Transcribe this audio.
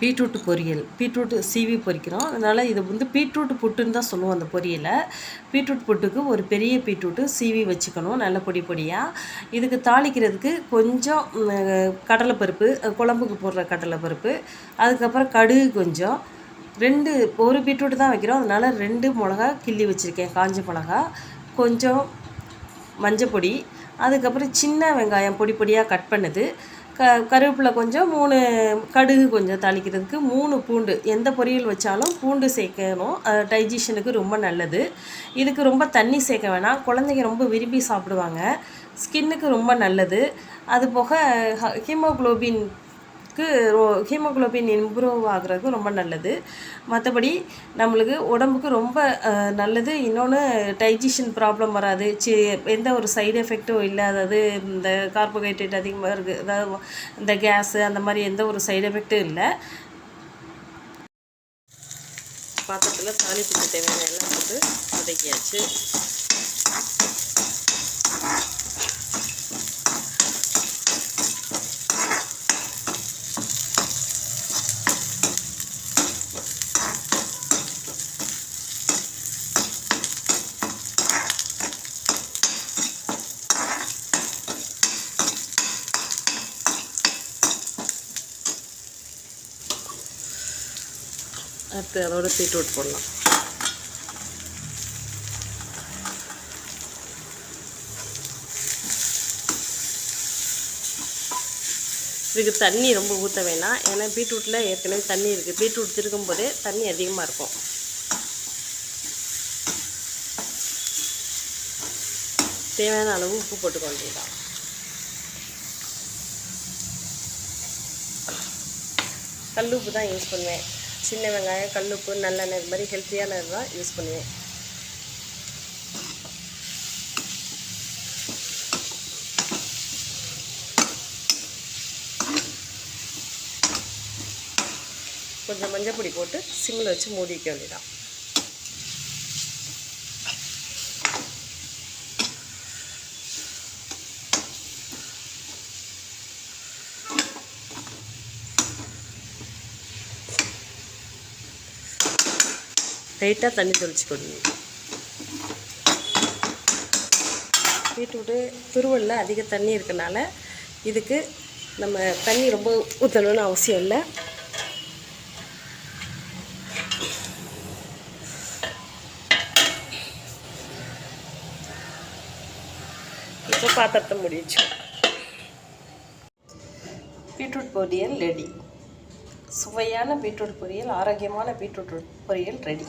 Beetroot பொரியல். Beetroot சீவி பொரிக்கிறோம். அதனால் இது வந்து பீட்ரூட் புட்டுன்னு தான் சொல்லுவோம் அந்த பொரியலை. பீட்ரூட் புட்டுக்கு ஒரு பெரிய பீட்ரூட்டு சீவி வச்சுக்கணும் நல்ல பொடி பொடியாக இதுக்கு தாளிக்கிறதுக்கு கொஞ்சம் கடலைப்பருப்பு குழம்புக்கு போடுற கடலைப்பருப்பு அதுக்கப்புறம் கடுகு கொஞ்சம். ரெண்டு ஒரு பீட்ரூட் தான் வைக்கிறோம். அதனால் ரெண்டு மிளகா கிள்ளி வச்சுருக்கேன். காஞ்ச மிளகா கொஞ்சம் மஞ்சப்பொடி அதுக்கப்புறம் சின்ன வெங்காயம் பொடி பொடியாக கட் பண்ணுது. க கருவேப்பிலை கொஞ்சம் மூணு கடுகு கொஞ்சம் தாளிக்கிறதுக்கு மூணு பூண்டு. எந்த பொரியல் வச்சாலும் பூண்டு சேர்க்கணும். அது டைஜஷனுக்கு ரொம்ப நல்லது. இதுக்கு ரொம்ப தண்ணி சேர்க்க வேணாம். குழந்தைங்க ரொம்ப விரும்பி சாப்பிடுவாங்க. ஸ்கின்னுக்கு ரொம்ப நல்லது. அது போக ஹீமோக்ளோபின் ரோ ஹீமோகுளோபின் இம்ப்ரூவ் ஆகுறதுக்கு ரொம்ப நல்லது. மற்றபடி நம்மளுக்கு உடம்புக்கு ரொம்ப நல்லது. இன்னொன்று டைஜஷன் ப்ராப்ளம் வராது. சி எந்த ஒரு சைடு எஃபெக்ட்டும் இல்லாதது இந்த கார்போஹைட்ரேட் அதிகமாக இருக்குது அதாவது இந்த கேஸு அந்த மாதிரி எந்த ஒரு சைடு எஃபெக்ட்டும் இல்லை. பாத்திரத்தில் தாளிப்புக்கு தேவையான எல்லாம் போட்டு வதக்கியாச்சு. அடுத்து அதோட பீட்ரூட் போடலாம். இதுக்கு தண்ணி ரொம்ப ஊற்ற வேணாம். ஏன்னா பீட்ரூட்டில் ஏற்கனவே தண்ணி இருக்குது பீட்ரூட் திருக்கும் போதே தண்ணி அதிகமாக இருக்கும். தேவையான அளவு உப்பு போட்டுக்க வேண்டியதான் உப்பு தான் யூஸ் பண்ணுவேன். சின்ன வெங்காயம் கல்லுப்பு நல்லெண்ணெய் இது மாதிரி ஹெல்த்தியான தான் யூஸ் பண்ணுவேன். கொஞ்சம் மஞ்சள் பொடி போட்டு சிம்மில் வச்சு மூடிக்க வேண்டியதான் லைட்டாக தண்ணி தெளிச்சுக்கணும் பீட்ரூட்டு துருவலில் அதிக தண்ணி இருக்கனால இதுக்கு நம்ம தண்ணி ரொம்ப ஊற்றணும்னு அவசியம் இல்லை. இப்போ பாத்திரத்தை முடிச்சு பீட்ரூட் பொரியல் ரெடி. சுவையான பீட்ரூட் பொரியல் ஆரோக்கியமான பீட்ரூட் பொரியல் ரெடி.